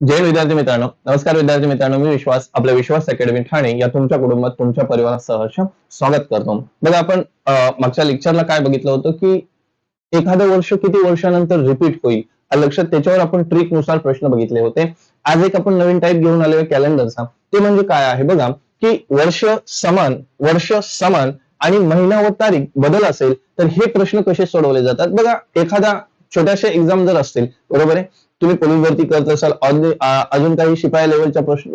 जय विद्यार्थी मित्रांनो. नमस्कार विद्यार्थी मित्रांनो मी विश्वास आपल्या विश्वास अकॅडमी ठाणे या तुमच्या कुटुंबात तुमच्या परिवारात सहर्ष स्वागत करतो. बघा आपण मागच्या लेक्चरला काय बघितलं होतं की एखादं वर्ष किती वर्षानंतर रिपीट होईल? लक्षात त्याच्यावर आपण ट्रिकनुसार प्रश्न बघितले होते. आज एक आपण नवीन टाईप घेऊन आलेलो कॅलेंडरचा ते म्हणजे काय आहे बघा की वर्ष समान वर्ष समान आणि महिना व तारीख बदल असेल तर हे प्रश्न कसे सोडवले जातात? बघा एखादा छोट्याशा एक्झाम जर असतील बरोबर आहे? तुम्ही पोलीस भरती करत असाल अजून काही शिपाई लेवलच्या प्रश्न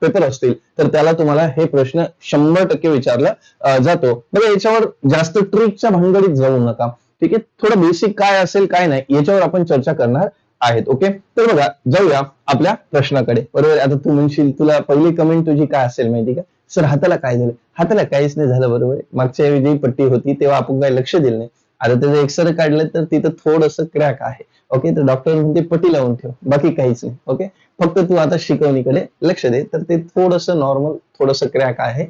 पेपर असतील तर त्याला तुम्हाला हे प्रश्न शंभर टक्के विचारला जातो. बघा याच्यावर जास्त ट्रिकच्या भानगडीत जाऊ नका. ठीक आहे? थोडं बेसिक काय असेल काय नाही याच्यावर आपण चर्चा करणार आहेत ओके तर बघा जाऊया आपल्या प्रश्नाकडे. बरोबर? आता तू म्हणशील तुला पहिली कमेंट तुझी काय असेल माहिती का? सर हाताला काय झालं? हाताला काहीच नाही झालं बरोबर? मागच्या वेळी जी पट्टी होती तेव्हा आपण काही लक्ष दिलं नाही. आता त्याचं एक्सरे काढलं तर तिथं थोडस क्रॅक आहे. ओके तर डॉक्टर म्हणते पटी लावून ठेव बाकी काहीच नाही. ओके फक्त तू आता शिकवणीकडे लक्ष दे. तर ते थोडस नॉर्मल थोडस क्रॅक आहे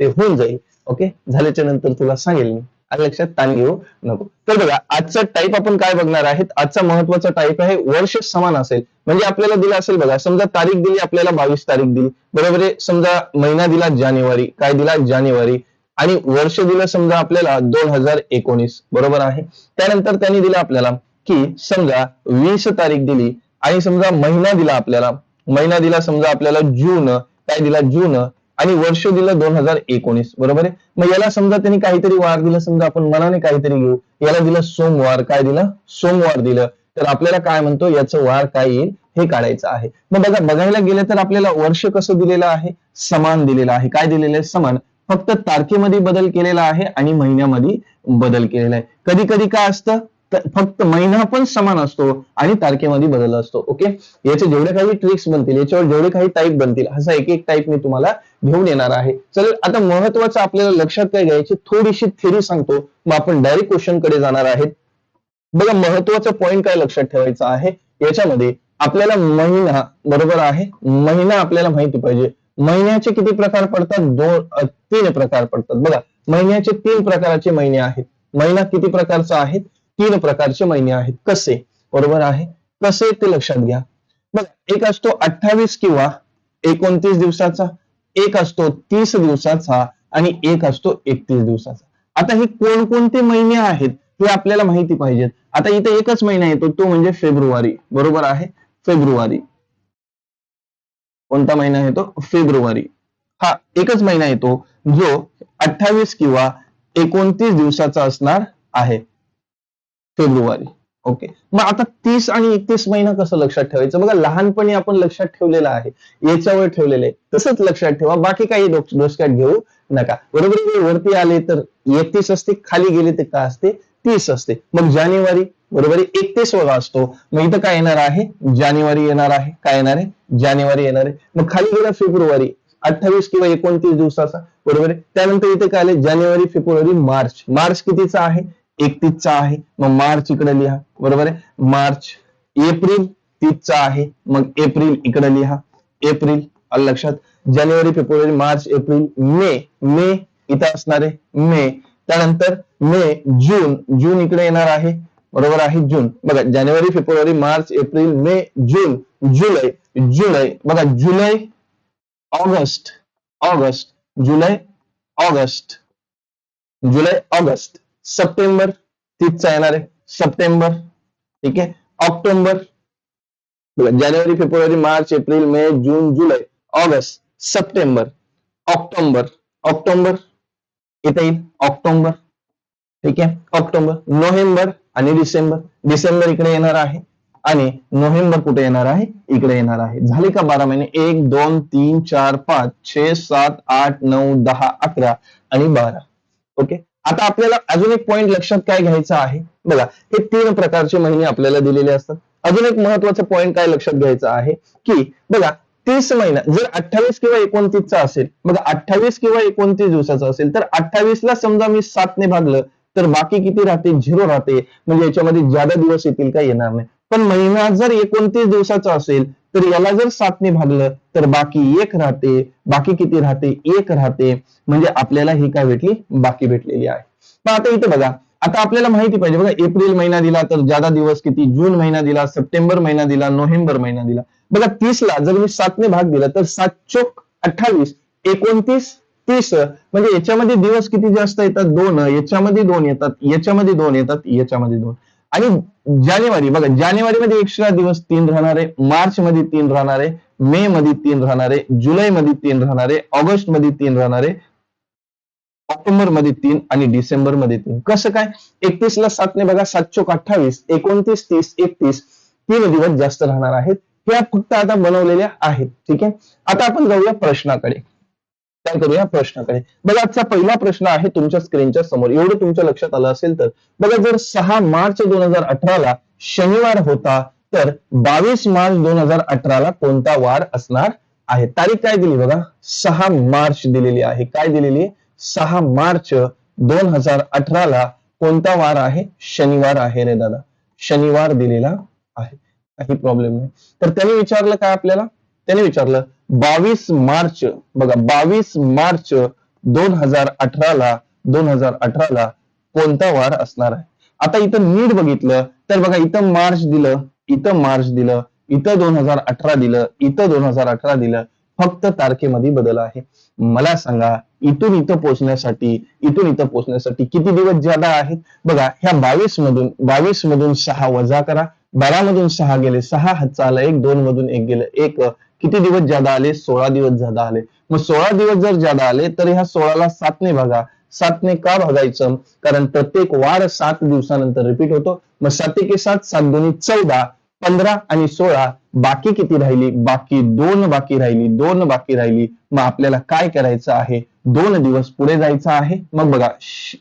ते होऊन जाईल. ओके झाल्याच्यानंतर तुला सांगेल मी. लक्षात ताण घेऊ नको. तर बघा आजचा टाईप आपण काय बघणार आहेत? आजचा महत्त्वाचा टाईप आहे वर्ष समान असेल. म्हणजे आपल्याला दिला असेल बघा समजा तारीख दिली आपल्याला बावीस तारीख दिली. बरोबर आहे समजा महिना दिला जानेवारी काय दिला? जानेवारी. आणि वर्ष दिलं समजा आपल्याला दोन हजार एकोणीस. बरोबर आहे? त्यानंतर त्यांनी दिलं आपल्याला की समजा वीस तारीख दिली आणि समजा महिना दिला आपल्याला महिना दिला समजा आपल्याला जून काय दिला जून आणि वर्ष दिलं दोन हजार एकोणीस बरोबर आहे? मग याला समजा त्यांनी काहीतरी वार दिलं समजा आपण मनाने काहीतरी घेऊ याला दिलं सोमवार काय दिलं? सोमवार दिलं. तर आपल्याला काय म्हणतो याचं वार काय येईल? हे काढायचं आहे. मग बघा बघायला गेलं तर आपल्याला वर्ष कसं दिलेलं आहे? समान दिलेलं आहे. काय दिलेलं आहे? समान. फक्त तारखेमध्ये बदल केलेला आहे आणि महिन्यामध्ये बदल केलेला आहे. कधी कधी काय असतं? फक्त महिना पण समान असतो आणि तारखेमध्ये बदल असतो ओके याचे जेवढे काही ट्रिक्स बनतील याच्यावर जेवढे काही टाईप बनतील असा एक एक टाईप मी तुम्हाला घेऊन येणार आहे. चल आता महत्वाचं आपल्याला लक्षात काय घ्यायची? थोडीशी थेरी सांगतो. मग आपण डायरेक्ट क्वेश्चनकडे जाणार आहेत. बघा महत्त्वाचा पॉइंट काय लक्षात ठेवायचा आहे? याच्यामध्ये आपल्याला महिना बरोबर आहे? महिना आपल्याला माहिती पाहिजे. महिन्याचे किती प्रकार पडतात? दोन तीन प्रकार पडतात. बघा महिन्याचे तीन प्रकारचे महिने आहेत. महिना किती प्रकारचा आहे? तीन प्रकारचे महिने आहेत. कसे? बरोबर आहे? कसे? ते लक्षात घ्या. बघा एक असतो अठ्ठावीस किंवा एकोणतीस दिवसाचा एक असतो तीस दिवसाचा आणि एक असतो एकतीस दिवसाचा. आता हे कोणकोणते महिने आहेत हे आपल्याला माहिती पाहिजेत. आता इथे एकच महिना येतो तो म्हणजे फेब्रुवारी. बरोबर आहे? फेब्रुवारी. कोणता महिना येतो? फेब्रुवारी. हा एकच महिना येतो जो अठ्ठावीस किंवा एकोणतीस दिवसाचा असणार आहे. फेब्रुवारी. ओके मग आता तीस आणि एकतीस महिना कसं लक्षात ठेवायचं? बघा लहानपणी आपण लक्षात ठेवलेलं आहे. याच्यावर ठेवलेलं आहे. तसंच लक्षात ठेवा. बाकी काही डोसक्यात घेऊ नका. बरोबर वरती आले तर एकतीस असते खाली गेले तर काय असते? तीस असते. मग जानेवारी बरोबर एकतीस वजा असतो. मग इथं काय येणार आहे? जानेवारी येणार आहे. काय येणार आहे? जानेवारी येणार आहे. मग खाली गेला फेब्रुवारी. अठ्ठावीस किंवा एकोणतीस दिवसाचा. बरोबर आहे? त्यानंतर इथे काय आले जानेवारी फेब्रुवारी मार्च. मार्च कितीचा आहे? एकतीसचा आहे. मग मार्च इकडे लिहा. बरोबर आहे? मार्च एप्रिल तीसचा आहे. मग एप्रिल इकडे लिहा. एप्रिल आलं लक्षात? जानेवारी फेब्रुवारी मार्च एप्रिल मे. मे इथं असणारे मे. त्यानंतर मे जून. जून इकडे येणार आहे. बरोबर आहे? जून. बघा जानेवारी फेब्रुवारी मार्च एप्रिल मे जून जुलै जुलै. बघा जुलै ऑगस्ट. ऑगस्ट. जुलै ऑगस्ट. जुलै ऑगस्ट. सप्टेंबर तीसचा येणार आहे. सप्टेंबर ठीक आहे. ऑक्टोबर जानेवारी फेब्रुवारी मार्च एप्रिल मे जून जुलै ऑगस्ट सप्टेंबर ऑक्टोबर ऑक्टोबर इथे येईल ऑक्टोबर ठीक आहे. ऑक्टोबर नोव्हेंबर आणि डिसेंबर. डिसेंबर इकडे येणार आहे आणि नोव्हेंबर कुठे येणार आहे? इकडे येणार आहे. झाले का बारा महिने? एक दोन तीन चार पाच छे सात आठ नऊ दहा अकरा आणि बारा. ओके? आता आपल्याला अजून एक पॉइंट लक्षात काय घ्यायचं आहे? बघा हे तीन प्रकारचे महिने आपल्याला दिलेले असतात. अजून एक महत्त्वाचा पॉइंट काय लक्षात घ्यायचा आहे? की बघा तीस महिना जर अठ्ठावीस किंवा एकोणतीसचा असेल बघा अठ्ठावीस किंवा एकोणतीस दिवसाचा असेल तर अठ्ठावीस ला समजा मी सातने भागलं तर बाकी किती राहते? झिरो राहते. म्हणजे याच्यामध्ये ज्यादा दिवस येतील का येणार नाही. पण महिना जर एकोणतीस दिवसाचा असेल तर याला जर सातने भागलं तर बाकी एक राहते बाकी किती राहते? एक राहते. म्हणजे आपल्याला ही काय भेटली? बाकी भेटलेली आहे. पण आता इथे बघा. आता आपल्याला माहिती पाहिजे. बघा एप्रिल महिना दिला तर ज्यादा दिवस किती? जून महिना दिला सप्टेंबर महिना दिला नोव्हेंबर महिना दिला. बघा तीस ला जर मी सातने भाग दिला तर सात चोक अठ्ठावीस एकोणतीस तीस. म्हणजे याच्यामध्ये दिवस किती जास्त येतात? दोन. याच्यामध्ये दोन येतात. याच्यामध्ये दोन येतात. याच्यामध्ये दोन. आणि जानेवारी बघा जानेवारीमध्ये एक्स्ट्रा दिवस तीन राहणार आहे मार्च मध्ये तीन राहणार आहे मे मध्ये तीन राहणार आहे जुलै मध्ये तीन राहणार आहे ऑगस्टमध्ये तीन राहणार आहे ऑक्टोबरमध्ये तीन आणि डिसेंबरमध्ये तीन. कसं काय? एकतीस ला सातने बघा सात चोक अठ्ठावीस एकोणतीस तीस एकतीस तीन दिवस जास्त राहणार आहेत. ह्या फक्त आता बनवलेल्या आहेत ठीक आहे? आता आपण जाऊया प्रश्नाकडे. काय करूया? प्रश्नाकडे बघा आजचा पहिला प्रश्न आहे तुमच्या स्क्रीनच्या समोर. एवढं तुमच्या लक्षात आलं असेल तर. बघा जर सहा मार्च दोन हजार अठराला शनिवार होता तर बावीस मार्च दोन हजार अठराला कोणता वार असणार आहे? तारीख काय दिली बघा? सहा मार्च दिलेली आहे. काय दिलेली? सहा मार्च दोन हजार अठराला कोणता वार आहे? शनिवार आहे रे दादा. शनिवार दिलेला आहे. काही प्रॉब्लेम नाही. तर त्याने विचारलं काय आपल्याला? त्याने विचारलं बावीस मार्च बघा बावीस मार्च दोन हजार अठराला दोन हजार अठराला कोणता वार असणार आहे? आता इथं नीट बघितलं तर बघा इथं मार्च दिलं इथं मार्च दिलं इथं दोन हजार अठरा दिलं इथं दोन हजार अठरा दिलं फक्त तारखेमध्ये बदल आहे. मला सांगा इथून इथं पोहोचण्यासाठी इथून इथं पोहोचण्यासाठी किती दिवस ज्यादा आहेत? बघा ह्या बावीस मधून बावीस मधून सहा वजा करा बारा मधून सहा गेले सहा हातचा आला एक दोन मधून एक गेलं एक किती दिवस ज्यादा आले? सोळा दिवस ज्यादा आले. मग सोळा दिवस जर ज्यादा आले तर ह्या सोळाला सातने बघा सातने का भागायचं? कारण प्रत्येक वार सात दिवसानंतर रिपीट होतो. मग सात एके सात सात दोन्ही चौदा पंधरा आणि सोळा बाकी किती राहिली? बाकी दोन बाकी राहिली दोन बाकी राहिली. मग आपल्याला काय करायचं आहे? दोन दिवस पुढे जायचं आहे. मग बघा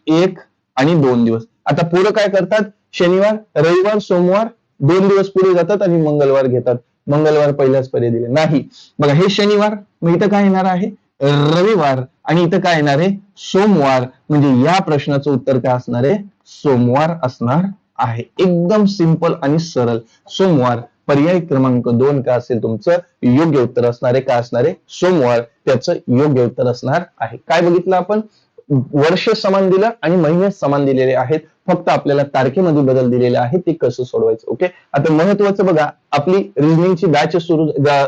एक आणि दोन दिवस. आता पुढे काय करतात? शनिवार रविवार सोमवार दोन दिवस पुढे जातात आणि मंगळवार घेतात. मंगळवार पहिल्याच पर्याय दिले. नाही. बघा हे शनिवार मग इथं काय येणार आहे? रविवार. आणि इथं काय येणार आहे? सोमवार. म्हणजे या प्रश्नाचं उत्तर काय असणार आहे? सोमवार असणार आहे. एकदम सिंपल आणि सरळ. सोमवार पर्याय क्रमांक दोन का असेल तुमचं? योग्य उत्तर असणार आहे. का असणार आहे? सोमवार. त्याचं योग्य उत्तर असणार आहे. काय बघितलं आपण? वर्ष समान दिलं आणि महिने समान दिलेले आहेत. फक्त आपल्याला तारखेमध्ये बदल दिलेले आहेत ते कसं सोडवायचं ओके आता महत्वाचं बघा आपली रिझनिंगची बॅच सुरू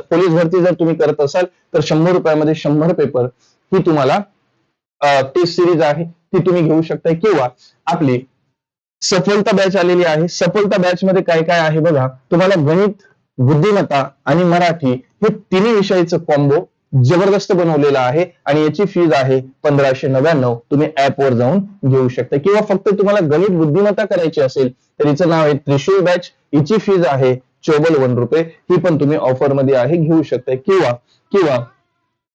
पोलीस भरती जर तुम्ही करत असाल तर शंभर रुपयामध्ये शंभर पेपर ही तुम्हाला टेस्ट सिरीज आहे ती तुम्ही घेऊ शकता किंवा आपली सफलता बॅच आलेली आहे. सफलता बॅच मध्ये काय काय आहे बघा. तुम्हाला गणित बुद्धिमत्ता आणि मराठी हे तिन्ही विषयाचं कॉम्बो जबरदस्त बनवलेला आहे आणि याची फीज आहे पंधराशे नव्याण्णव. तुम्ही ऍप वर जाऊन घेऊ शकता. किंवा फक्त तुम्हाला गणित बुद्धिमत्ता करायची असेल तर हिचं नाव आहे त्रिशूल बॅच हिची फीज आहे चोबल वन रुपये. ही पण तुम्ही ऑफरमध्ये आहे घेऊ शकता. किंवा किंवा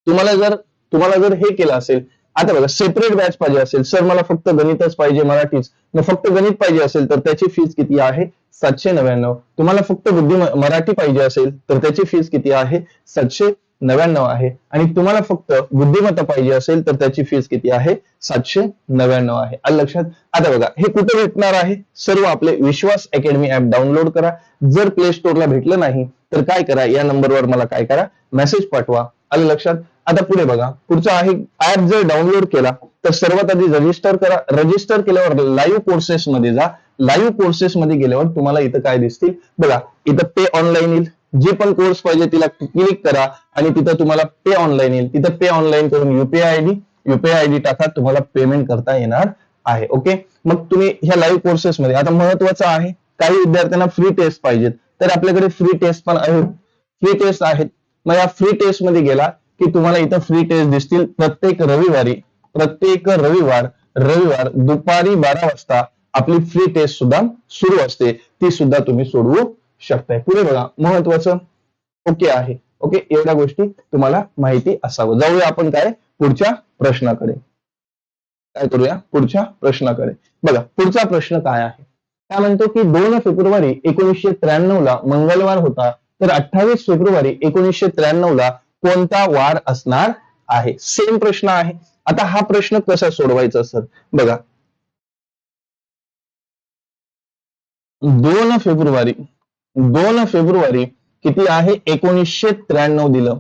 तुम्हाला जर तुम्हाला जर हे केलं असेल आता बघा सेपरेट बॅच पाहिजे असेल. सर मला फक्त गणितच पाहिजे मराठीच. मग फक्त गणित पाहिजे असेल तर त्याची फीज किती आहे? सातशे नव्याण्णव. तुम्हाला फक्त बुद्धी मराठी पाहिजे असेल तर त्याची फीज किती आहे? सातशे नव्याण्णव आहे. आणि तुम्हाला फक्त बुद्धिमत्ता पाहिजे असेल तर त्याची फीज किती आहे? सातशे नव्याण्णव आहे. आलं लक्षात आता बघा हे कुठे भेटणार आहे? सर्व आपले विश्वास अकॅडमी ऍप डाउनलोड करा. जर प्ले स्टोअरला भेटलं नाही तर काय करा? या नंबरवर मला काय करा? मेसेज पाठवा. आलं लक्षात आता पुढे बघा. पुढचा आहे ऍप जर डाउनलोड केला तर सर्वात आधी रजिस्टर करा. रजिस्टर केल्यावर लाईव्ह कोर्सेस मध्ये जा. लाईव्ह कोर्सेस मध्ये गेल्यावर तुम्हाला इथं काय दिसतील? बघा इथं पे ऑनलाईन येईल. जे पण कोर्स पाहिजे तिला क्लिक करा आणि तिथं तुम्हाला पे ऑनलाईन येईल. तिथं पे ऑनलाईन करून युपीआय आयडी युपीआय आयडी टाका तुम्हाला पेमेंट करता येणार आहे ओके मग तुम्ही ह्या लाईव्ह कोर्सेस मध्ये आता महत्वाचं आहे काही विद्यार्थ्यांना फ्री टेस्ट पाहिजेत. तर आपल्याकडे फ्री टेस्ट पण आहेत फ्री टेस्ट आहेत. मग या फ्री टेस्टमध्ये गेला की तुम्हाला इथं फ्री टेस्ट दिसतील प्रत्येक रविवारी. प्रत्येक रविवार रविवार दुपारी बारा वाजता आपली फ्री टेस्ट सुद्धा सुरू असते. ती सुद्धा तुम्ही सोडवू शकताय. पुढे बघा महत्वाचं ओके आहे? ओके एवढ्या गोष्टी तुम्हाला माहिती असावं. जाऊया आपण काय? पुढच्या प्रश्नाकडे. काय करूया? पुढच्या प्रश्नाकडे. बघा पुढचा प्रश्न काय आहे? काय म्हणतो की दोन फेब्रुवारी एकोणीसशे त्र्याण्णव ला मंगळवार होता तर अठ्ठावीस फेब्रुवारी एकोणीसशे त्र्याण्णव ला कोणता वार असणार आहे? सेम प्रश्न आहे. आता हा प्रश्न कसा सोडवायचा सर बघा. दोन फेब्रुवारी दोन फेब्रुवारी किती आहे? एकोणीसशे त्र्याण्णव दिलं.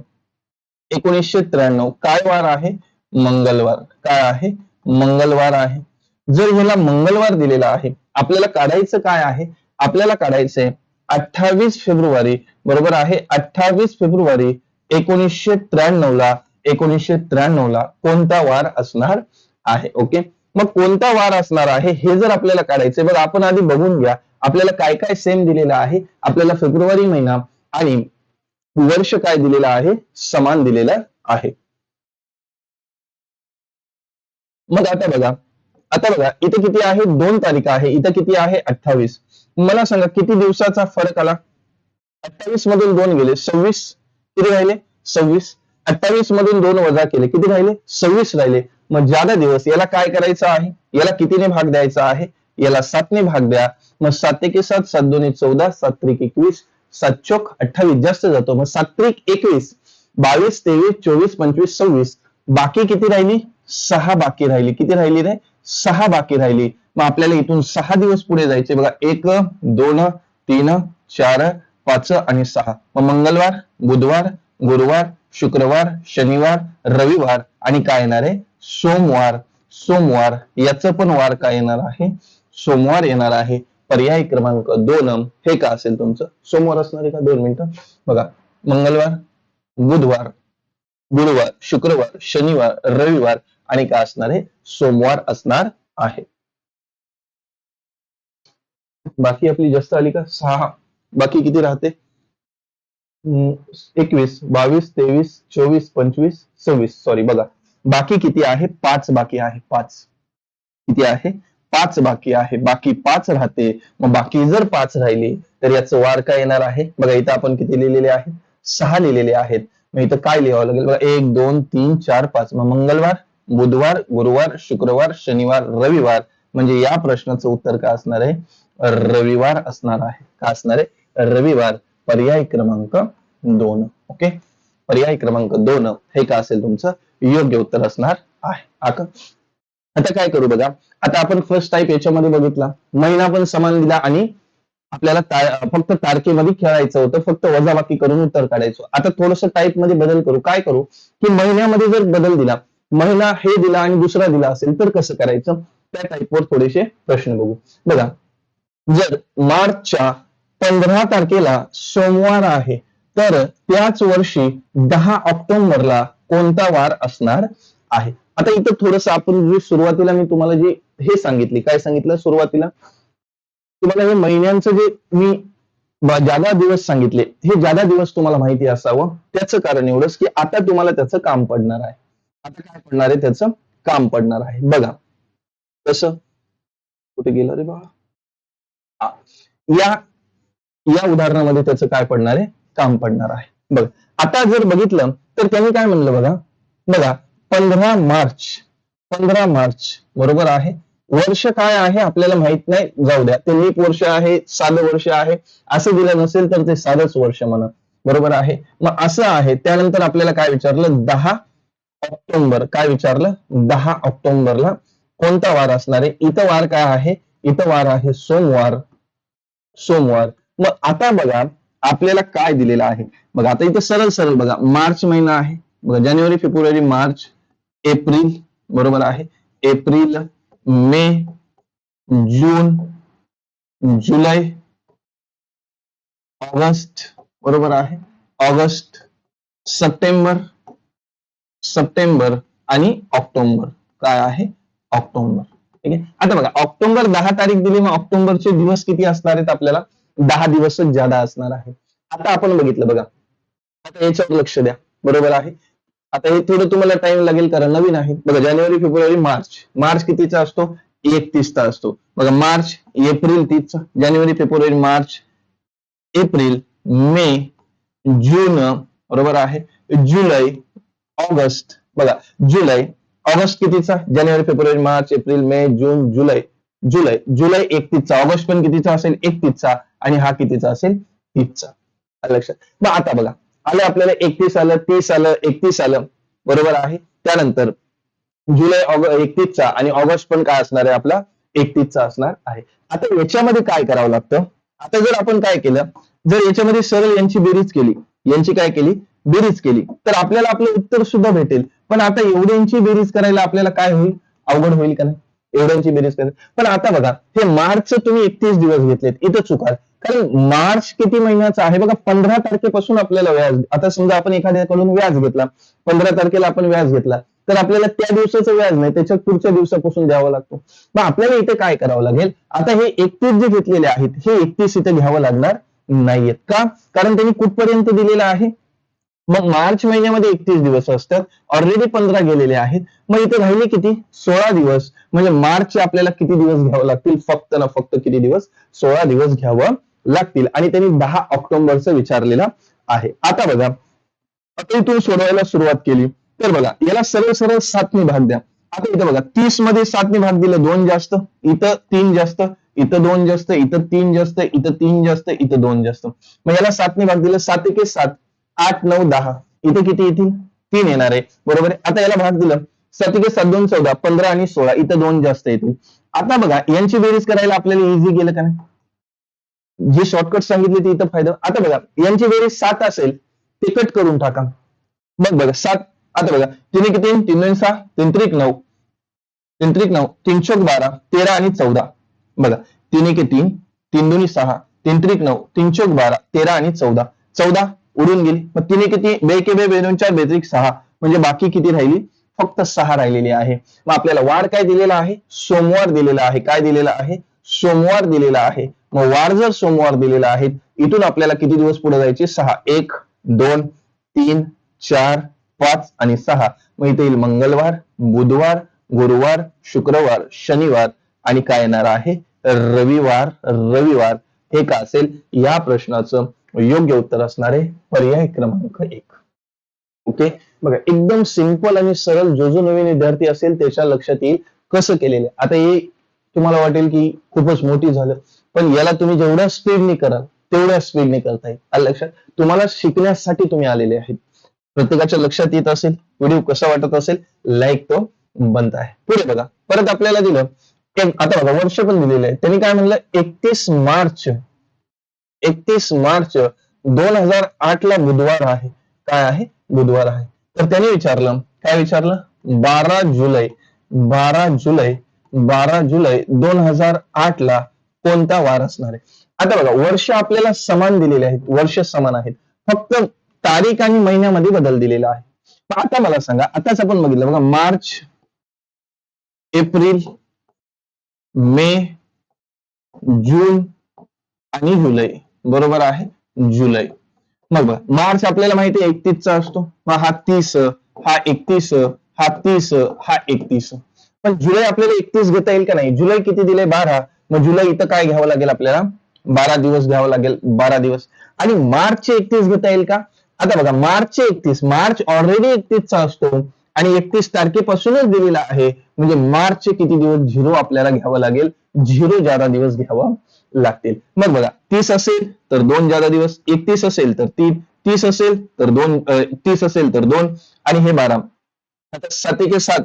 एकोणीसशे त्र्याण्णव. काय वार आहे? मंगळवार काय आहे? मंगळवार आहे. जर ह्याला मंगळवार दिलेला आहे आपल्याला काढायचं काय आहे? आपल्याला काढायचंय अठ्ठावीस फेब्रुवारी. बरोबर आहे? अठ्ठावीस फेब्रुवारी एकोणीसशे त्र्याण्णव ला एकोणीसशे त्र्याण्णव ला कोणता वार असणार आहे? ओके? मग कोणता वार असणार आहे हे जर आपल्याला काढायचे बघ आपण आधी बघून घ्या आपल्याला काय काय सेम दिलेलं आहे आपल्याला फेब्रुवारी महिना आणि वर्ष काय दिलेलं आहे समान दिलेला आहे. मग आता बघा आता बघा इथे किती आहे दोन तारीख आहे इथं किती आहे अठ्ठावीस. मला सांगा किती दिवसाचा फरक आला? अठ्ठावीस मधून दोन गेले सव्वीस किती राहिले? सव्वीस. अठ्ठावीस मधून दोन वजा केले किती राहिले? सव्वीस राहिले. मग ज्यादा दिवस याला काय करायचं आहे? याला कितीने भाग द्यायचा आहे? याला सातने भाग द्या. मग सात एके सात सात दोन्ही चौदा सात त्रिक एकवीस सात चोक अठ्ठावीस जास्त जातो. मग सात त्रिक एकवीस बावीस तेवीस चोवीस पंचवीस सव्वीस. बाकी किती राहिली? सहा बाकी राहिली. किती राहिली रे? सहा बाकी राहिली. मग आपल्याला इथून सहा दिवस पुढे जायचे. बघा एक दोन तीन चार पाच आणि सहा. मग मंगळवार बुधवार गुरुवार शुक्रवार शनिवार रविवार आणि काय येणार आहे? सोमवार सोमवार याचं पण वार काय येणार आहे? सोमवार येणार आहे. पर्याय क्रमांक दोन हे का असेल तुमचं? सोमवार असणार आहे का? दोन मिनिटं. बघा मंगळवार बुधवार गुरुवार शुक्रवार शनिवार रविवार आणि काय असणार आहे? सोमवार असणार आहे. बाकी आपली जास्त आली का? सहा. बाकी किती राहते? एकवीस बावीस तेवीस चोवीस पंचवीस सव्वीस. सॉरी बघा. बाकी किती आहे? पाच बाकी आहे. पाच. किती आहे? पाच बाकी आहे. बाकी पाच राहते. मग बाकी जर पाच राहिली तर याचं वार काय येणार आहे? बघा इथं आपण किती लिहिलेले आहेत सहा लिहिलेले आहेत. मग इथं काय लिहावं लागेल? बघा एक दोन तीन चार पाच. मग मंगळवार बुधवार गुरुवार शुक्रवार शनिवार रविवार. म्हणजे या प्रश्नाचं उत्तर का असणार आहे? रविवार असणार आहे. का असणार आहे? रविवार. पर्याय क्रमांक दोन. ओके? पर्याय क्रमांक दोन. हे का असेल तुमचं? योग्य उत्तर असणार आहे. आता काय करू बघा? आता आपण फर्स्ट टाईप याच्यामध्ये बघितला. महिना पण समान दिला आणि आपल्याला फक्त तारखेमध्ये खेळायचं होतं. फक्त वजाबाकी करून उत्तर काढायचं. आता थोडस टाईपमध्ये बदल करू. काय करू? की महिन्यामध्ये जर बदल दिला महिना हे दिला आणि दुसरा दिला असेल तर कसं करायचं? त्या टाईपवर थोडेसे प्रश्न बघू. बघा जर मार्चच्या पंधरा तारखेला सोमवार आहे तर त्याच वर्षी दहा ऑक्टोबरला कोणता वार असणार आहे? आता इथं थोडस आपण जे सुरुवातीला मी तुम्हाला जे हे सांगितले काय सांगितलं? सुरुवातीला तुम्हाला हे महिन्यांचं जे मी जादा ज्यादा दिवस सांगितले हे जादा दिवस तुम्हाला माहिती असावं. त्याचं कारण एवढंच की आता तुम्हाला त्याचं काम पडणार आहे. आता काय पडणार आहे? त्याचं काम पडणार आहे. बघा. कसं? कुठे गेलं रे बाळा हा. या या उदाहरणामध्ये त्याचं काय पडणार आहे? काम पडणार आहे. बघ आता जर बघितलं तर त्यांनी काय म्हणलं बघा? बघा पंधरा मार्च पंधरा मार्च बरोबर आहे? वर्ष काय आहे आपल्याला माहीत नाही जाऊ द्या. ते लीप वर्ष आहे साधं वर्ष आहे. असं दिलं नसेल तर ते साधंच वर्ष म्हणा. बरोबर आहे? मग असं आहे त्यानंतर आपल्याला काय विचारलं? दहा ऑक्टोबर. काय विचारलं? दहा ऑक्टोबरला. कोणता वार असणार आहे? इथं वार काय आहे? इथं वार आहे सोमवार. सोमवार. मग आता बघा आपल्याला काय दिलेलं आहे? बघा आता इथं सरळ सरळ बघा मार्च महिना आहे. बघा जानेवारी फेब्रुवारी मार्च एप्रिल बरोबर आहे. एप्रिल मे जून जुलै ऑगस्ट बरोबर आहे. ऑगस्ट सप्टेंबर सप्टेंबर आणि ऑक्टोबर. काय आहे? ऑक्टोबर. ठीक आहे? आता बघा ऑक्टोबर दहा तारीख दिली मग ऑक्टोबरचे दिवस किती असणार आहेत आपल्याला? दहा दिवसच ज्यादा असणार आहे आता आपण बघितलं बघा. आता याच्यावर लक्ष द्या. बरोबर आहे? आता हे थोडं तुम्हाला टाइम लागेल कारण नवीन आहे. बघा जानेवारी फेब्रुवारी मार्च. मार्च कितीचा असतो? एकतीसचा असतो. बघा मार्च एप्रिल तीसचा. जानेवारी फेब्रुवारी मार्च एप्रिल मे जून बरोबर आहे? जुलै ऑगस्ट. बघा जुलै ऑगस्ट कितीचा? जानेवारी फेब्रुवारी मार्च एप्रिल मे जून जुलै. जुलै जुलै एकतीसचा. ऑगस्ट पण कितीचा असेल? एकतीसचा. आणि हा कितीचा असेल? तीसचा. लक्षात? मग आता बघा. आलं आपल्याला एकतीस आलं तीस आलं एकतीस आलं. बरोबर आहे? त्यानंतर जुलै ऑगस्ट एकतीसचा आणि ऑगस्ट पण काय असणार आहे आपला? एकतीसचा असणार आहे. आता याच्यामध्ये काय करावं लागतं? आता जर आपण काय केलं? जर याच्यामध्ये सरळ यांची बेरीज केली यांची काय केली? बेरीज केली तर आपल्याला आपलं उत्तर सुद्धा भेटेल. पण आता एवढ्यांची बेरीज करायला आपल्याला काय होईल? अवघड होईल का नाही? एवढ्यांची बेरीज करायला. पण आता बघा हे मार्च तुम्ही एकतीस दिवस घेतलेत. इथं चुकाल कारण मार्च किती महिन्याचा आहे? बघा पंधरा तारखेपासून आपल्याला व्याज आता समजा आपण एखाद्याकडून व्याज घेतला पंधरा तारखेला आपण व्याज घेतला तर आपल्याला त्या दिवसाचं व्याज नाही त्याच्या पुढच्या दिवसापासून द्यावा लागतो. मग आपल्याला इथे काय करावं लागेल? आता हे एकतीस जे घेतलेले आहेत हे एकतीस इथे घ्यावं लागणार नाहीयेत. का? कारण त्यांनी कुठपर्यंत दिलेलं आहे? मग मार्च महिन्यामध्ये एकतीस दिवस असतात ऑलरेडी पंधरा गेलेले आहेत. मग इथे राहिले किती? सोळा दिवस. म्हणजे मार्चचे आपल्याला किती दिवस घ्यावं लागतील? फक्त ना फक्त किती दिवस? सोळा दिवस घ्यावं लागतील. आणि त्यांनी दहा ऑक्टोबरचं विचारलेलं आहे. आता बघा आता इथून सोडवायला सुरुवात केली. तर बघा याला सरळ सरळ सातने भाग द्या. आता इथं बघा तीसमध्ये सातने भाग दिलं दोन जास्त इथं तीन जास्त इथं दोन जास्त इथं तीन जास्त इथं तीन जास्त इथं दोन जास्त. मग याला सातने भाग दिलं सात एके सात आठ नऊ दहा. इथं किती येतील? तीन येणार आहे. बरोबर आहे? आता याला भाग दिलं सात एके सात दोन चौदा पंधरा आणि सोळा. इथं दोन जास्त येतील. आता बघा यांची बेरीज करायला आपल्याला इझी गेलं का नाही? जे शॉर्टकट सांगितले ते इथं फायदा आता बघा यांची बेरीज सात असेल ते कट करून टाका. मग बघा सात आता बघा तिने किती तीन दोन सहा तीन त्रिक नऊ तीन त्रिक नऊ तीन चौक बारा तेरा आणि चौदा. बघा तिने किती तीन तीन दोन्ही सहा तीन त्रिक नऊ तीन चौक बारा तेरा आणि चौदा. चौदा उडून गेली मग तिने किती बे के बे बे दोन चार बेत्रिक सहा म्हणजे बाकी किती राहिली? फक्त सहा राहिलेली आहे. मग आपल्याला वार काय दिलेला आहे? सोमवार दिलेला आहे. काय दिलेला आहे? सोमवार दिलेला आहे. मग वार जर सोमवार दिलेला आहे इथून आपल्याला किती दिवस पुढे जायचे? सहा. एक दोन तीन चार पाच आणि सहा. मग इथे येईल मंगळवार बुधवार गुरुवार शुक्रवार शनिवार आणि काय येणार आहे? रविवार. रविवार हे का असेल? या प्रश्नाचं योग्य उत्तर असणारे पर्याय क्रमांक एक. ओके? बघा एकदम सिंपल आणि सरळ जो जो नवीन विद्यार्थी असेल त्याच्या लक्षात येईल कसं केलेलं आता हे तुम्हाला वाटेल की खूपच मोठी झालं. पण याला तुम्ही जेवढ्या स्पीडने कराल तेवढ्या स्पीडने करता येईल. आलं लक्षात? तुम्हाला शिकण्यासाठी तुम्ही आलेले आहेत. प्रत्येकाच्या लक्षात येत असेल व्हिडिओ कसा वाटत असेल लाईक तो बनत आहे. पुढे बघा. परत आपल्याला दिलं आता बघा वर्ष पण दिलेलं आहे. त्यांनी काय म्हणलं? एकतीस मार्च एकतीस मार्च दोन हजार आठ ला बुधवार आहे. काय आहे? बुधवार आहे. तर त्यांनी विचारलं. काय विचारलं? बारा जुलै. बारा जुलै बारा जुलै दोन हजार आठ ला कोणता वार असणार आहे? आता बघा वर्ष आपल्याला समान दिलेले आहेत. वर्ष समान आहेत. फक्त तारीख आणि महिन्यामध्ये बदल दिलेला आहे. आता मला सांगा आताच आपण बघितलं बघा मार्च एप्रिल मे जून आणि जुलै. बरोबर आहे? जुलै. मग बघा मार्च आपल्याला माहिती आहे एकतीसचा असतो. हा तीस हा एकतीस हा तीस हा एकतीस. पण जुलै आपल्याला एकतीस घेता येईल का नाही? जुलै किती दिले? बारा. मग जुलै इथं काय घ्यावं लागेल आपल्याला? बारा दिवस घ्यावं लागेल बारा दिवस. आणि मार्चचे एकतीस घेता येईल का? आता बघा मार्चचे एकतीस. मार्च ऑलरेडी एकतीसचा असतो. आणि एकतीस तारखेपासूनच दिलेला आहे. म्हणजे मार्चचे किती दिवस? झिरो आपल्याला घ्यावं लागेल. झिरो जादा दिवस घ्यावा लागतील. मग बघा तीस असेल तर दोन जादा दिवस एकतीस असेल तर तीन तीस असेल तर दोन तीस असेल तर दोन आणि हे बारा. आता सात एके सात.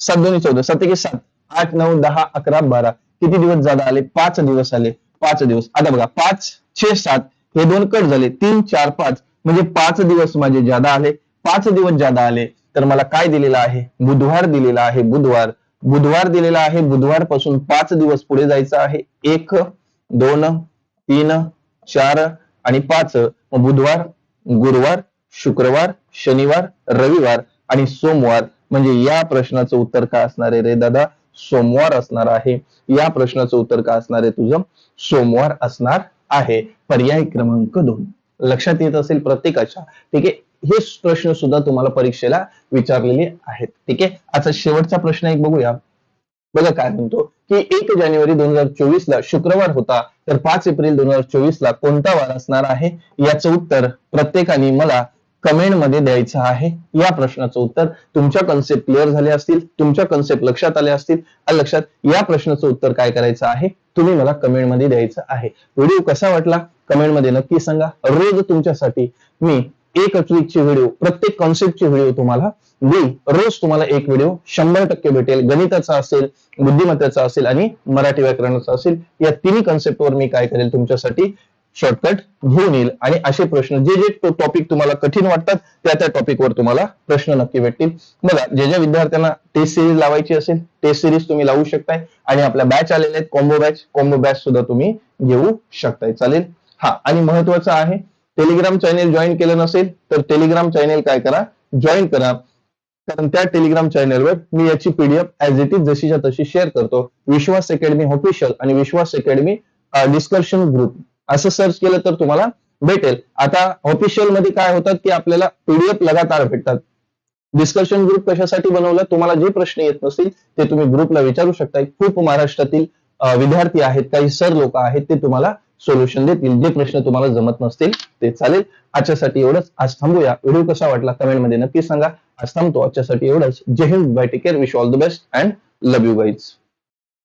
सात दोन्ही चौदा. सात एक सात. आठ नऊ दहा अकरा बारा. किती दिवस जादा आले? पाच दिवस आले. पाच दिवस. आता बघा पाच छे सात हे दोन कट झाले. तीन चार पाच. म्हणजे पाच दिवस माझे जादा आले. पाच दिवस जादा आले. तर मला काय दिलेलं आहे? बुधवार दिलेला आहे बुधवार. बुधवार दिलेला आहे बुधवारपासून पाच दिवस पुढे जायचं आहे. एक दोन तीन चार आणि पाच. बुधवार गुरुवार शुक्रवार शनिवार रविवार आणि सोमवार म्हणजे या प्रश्नाचं उत्तर काय असणार आहे रे दादा? सोमवार असणार आहे. या प्रश्नाचं उत्तर काय असणार आहे तुझं? सोमवार असणार आहे. पर्याय क्रमांक दोन. लक्षात येत असेल प्रत्येकाच्या. ठीक आहे? हे प्रश्न सुद्धा तुम्हाला परीक्षेला विचारलेले आहेत. ठीक आहे? आता शेवटचा प्रश्न एक बघूया. बघा काय म्हणतो की एक जानेवारी दोन हजार चोवीस ला शुक्रवार होता तर पाच एप्रिल दोन हजार चोवीस ला कोणता वार असणार आहे? याचं उत्तर प्रत्येकाने मला कमेंटमध्ये द्यायचं आहे. या प्रश्नाचं उत्तर तुमच्या कन्सेप्ट क्लिअर झाले असतील तुमच्या कन्सेप्ट लक्षात आले असतील लक्षात या प्रश्नाचं उत्तर काय करायचं आहे तुम्ही मला कमेंटमध्ये द्यायचं आहे. व्हिडिओ कसा वाटला? कमेंटमध्ये नक्की सांगा. रोज तुमच्यासाठी मी एक ची व्हिडिओ प्रत्येक कॉन्सेप्टचे व्हिडिओ तुम्हाला देईल रोज तुम्हाला एक व्हिडिओ शंभर टक्के भेटेल. गणिताचा असेल बुद्धिमत्तेचा असेल आणि मराठी व्याकरणाचा असेल या तिन्ही कॉन्सेप्टवर मी काय करेल तुमच्यासाठी शॉर्टकट घेऊन येईल. आणि असे प्रश्न जे जे टॉपिक तुम्हाला कठीण वाटतात त्या त्या टॉपिकवर तुम्हाला प्रश्न नक्की भेटतील. बघा जे ज्या विद्यार्थ्यांना टेस्ट सिरीज लावायची असेल टेस्ट सिरीज तुम्ही लावू शकताय. आणि आपल्या बॅच आलेल्या आहेत कॉम्बो बॅच कॉम्बो बॅच सुद्धा तुम्ही घेऊ शकताय. चालेल? हा आणि महत्वाचं आहे टेलिग्राम चॅनेल जॉईन केलं नसेल तर टेलिग्राम चॅनेल काय करा? जॉईन करा. कारण त्या टेलिग्राम चॅनेलवर मी याची पीडीएफ ऍज इट इज जशीच्या तशी शेअर करतो. विश्वास अकॅडमी ऑफिशियल आणि विश्वास अकॅडमी डिस्कशन ग्रुप असं सर्च केलं तर तुम्हाला भेटेल. आता ऑफिशियलमध्ये काय होतात की आपल्याला पीडीएफ लगातार भेटतात. डिस्कशन ग्रुप कशासाठी बनवलं? तुम्हाला जे प्रश्न येत नसतील ते तुम्ही ग्रुपला विचारू शकता खूप महाराष्ट्रातील विद्यार्थी आहेत काही सर लोक आहेत ते तुम्हाला सोल्युशन देतील. जे प्रश्न तुम्हाला जमत नसतील ते चालेल. आजच्यासाठी एवढंच. आज थांबूया. व्हिडिओ कसा वाटला कमेंटमध्ये नक्की सांगा. आज थांबतो. आजच्यासाठी एवढंच. जय Hind. Bye take care wish all the best and love you guys